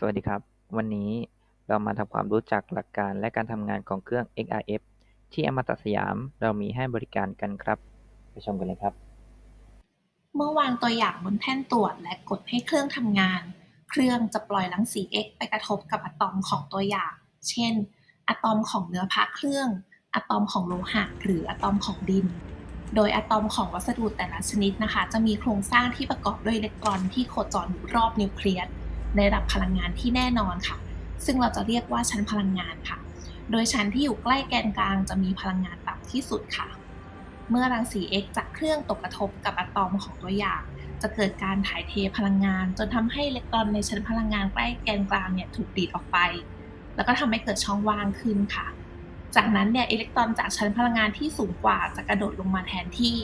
สวัสดีครับ วันนี้เรามาทำความรู้จักหลักการและการทำงานของเครื่อง XRF ที่อมตะสยามเรามีให้บริการกันครับ ไปชมกันเลยครับ เมื่อวางตัวอย่างบนแท่นตรวจและกดให้เครื่องทำงาน เครื่องจะปล่อยรังสี X ไปกระทบกับอะตอมของตัวอย่าง เช่น อะตอมของเนื้อพระเครื่อง อะตอมของโลหะหรืออะตอมของดิน โดยอะตอมของวัสดุแต่ละชนิดนะคะ จะมีโครงสร้างที่ประกอบด้วยอิเล็กตรอนที่โคจรอยู่รอบนิวเคลียส ในระดับพลังงานที่แน่นอนค่ะ ซึ่งเราจะเรียกว่าชั้นพลังงานค่ะ โดยชั้นที่อยู่ใกล้แกนกลางจะมีพลังงานต่ำที่สุดค่ะ เมื่อรังสี X จากเครื่องตกกระทบกับอะตอมของตัวอย่าง จะเกิดการถ่ายเทพลังงาน จนทำให้อิเล็กตรอนในชั้นพลังงานใกล้แกนกลางเนี่ยถูกดีดออกไป แล้วก็ทำให้เกิดช่องว่างขึ้นค่ะ จากนั้นเนี่ยอิเล็กตรอนจากชั้นพลังงานที่สูงกว่าจะกระโดดลงมาแทนที่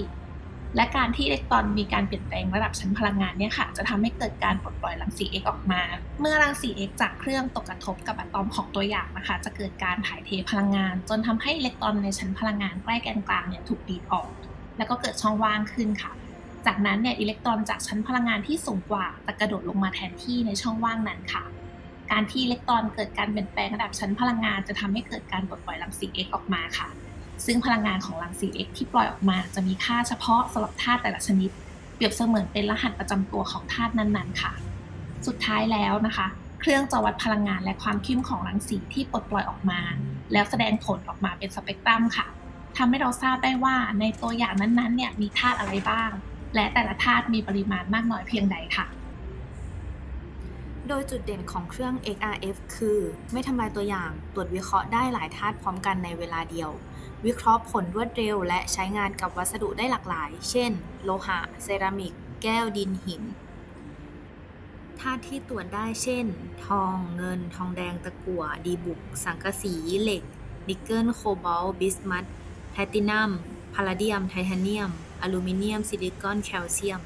และการที่อิเล็กตรอนมีการเปลี่ยนแปลงระดับชั้นพลังงานเนี่ยค่ะ จะทำให้เกิดการปลดปล่อยรังสี X ออกมา เมื่อรังสี X จากเครื่องตกกระทบกับอะตอมของตัวอย่างนะคะ จะเกิดการถ่ายเทพลังงาน จนทำให้อิเล็กตรอนในชั้นพลังงานใกล้แกนกลางเนี่ยถูกดีดออก แล้วก็เกิดช่องว่างขึ้นค่ะ จากนั้นเนี่ยอิเล็กตรอนจากชั้นพลังงานที่สูงกว่าจะกระโดดลงมาแทนที่ในช่องว่างนั้นค่ะการที่อิเล็กตรอนเกิดการเปลี่ยนแปลงระดับชั้นพลังงานจะทำให้เกิดการปลดปล่อยรังสี X ออกมาค่ะ ซึ่งพลังงานของรังสี X ที่ปล่อยออกมาจะมีค่าเฉพาะสำหรับธาตุแต่ละชนิด เปรียบเสมือนเป็นรหัสประจำตัวของธาตุนั้นๆ ค่ะ สุดท้ายแล้วนะคะ เครื่องจะวัดพลังงานและความเข้มของรังสีที่ปลดปล่อยออกมา แล้วแสดงผลออกมาเป็นสเปกตรัมค่ะทำให้เราทราบได้ว่าในตัวอย่างนั้นๆ เนี่ยมีธาตุอะไรบ้าง และแต่ละธาตุมีปริมาณมากน้อยเพียงใดค่ะโดยจุดเด่นของเครื่อง XRF คือ ไม่ทำลายตัวอย่าง ตรวจวิเคราะห์ได้หลายธาตุพร้อมกันในเวลาเดียว วิเคราะห์ผลรวดเร็ว และใช้งานกับวัสดุได้หลากหลาย เช่น โลหะ เซรามิก แก้วดินหินธาตุที่ตรวจได้เช่น ทอง เงิน ทองแดง ตะกั่ว ดีบุก สังกะสี เหล็ก นิกเกิล โคบอลต์บิสมัทไทตินัม พาลาเดียม ไทเทเนียม อลูมิเนียม ซิลิคอน แคลเซียม